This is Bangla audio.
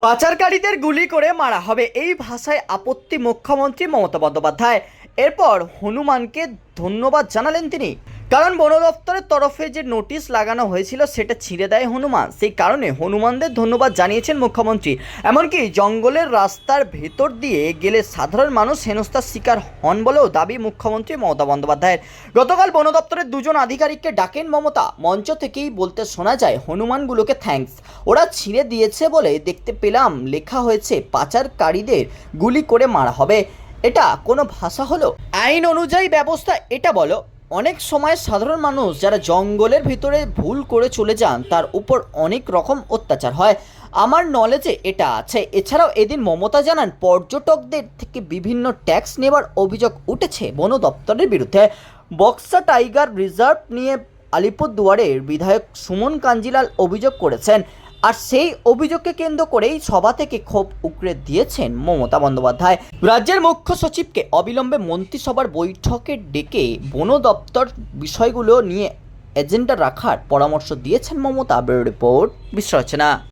পাচারকারীদের গুলি করে মারা হবে এই ভাষায় আপত্তি মুখ্যমন্ত্রী মমতা বন্দ্যোপাধ্যায়। এরপর হনুমানকে ধন্যবাদ জানালেন তিনি। কারণ বন দপ্তরের তরফে যে নোটিশ লাগানো হয়েছিল সেটা ছিঁড়ে দেয় হনুমান। সেই কারণে হনুমানদের ধন্যবাদ জানিয়েছেন মুখ্যমন্ত্রী। এমনকি জঙ্গলের রাস্তার ভেতর দিয়ে গেলে সাধারণ মানুষ হেনস্থার শিকার হন বলেও দাবি মুখ্যমন্ত্রী মমতা বন্দ্যোপাধ্যায়ের। গতকাল বন দপ্তরের দুজন আধিকারিককে ডাকেন মমতা। মঞ্চ থেকেই বলতে শোনা যায়, হনুমানগুলোকে থ্যাঙ্কস ওরা ছিঁড়ে দিয়েছে বলে দেখতে পেলাম। লেখা হয়েছে, পাচারকারীদের গুলি করে মারা হবে। এটা কোনো ভাষা হলো? আইন অনুযায়ী ব্যবস্থা এটা বলো। অনেক সময় সাধারণ মানুষ যারা জঙ্গলের ভিতরে ভুল করে চলে যান, তার উপর অনেক রকম অত্যাচার হয়। আমার নলেজে এটা আছে। এছাড়াও এদিন মমতা জানান, পর্যটকদের থেকে বিভিন্ন ট্যাক্স নেবার অভিযোগ উঠেছে বন দপ্তরের বিরুদ্ধে। বক্সা টাইগার রিজার্ভ নিয়ে আলিপুরদুয়ারের বিধায়ক সুমন কাঞ্জিলাল অভিযোগ করেছেন আর সেই অভিযোগকে কেন্দ্র করেই সভা থেকে ক্ষোভ উগরে দিয়েছেন মমতা বন্দ্যোপাধ্যায়। রাজ্যের মুখ্য সচিবকে অবিলম্বে মন্ত্রিসভার বৈঠকে ডেকে বন দপ্তর বিষয়গুলো নিয়ে এজেন্ডা রাখার পরামর্শ দিয়েছেন মমতা, ব্যুরো রিপোর্ট, বিশ্ব রচনা।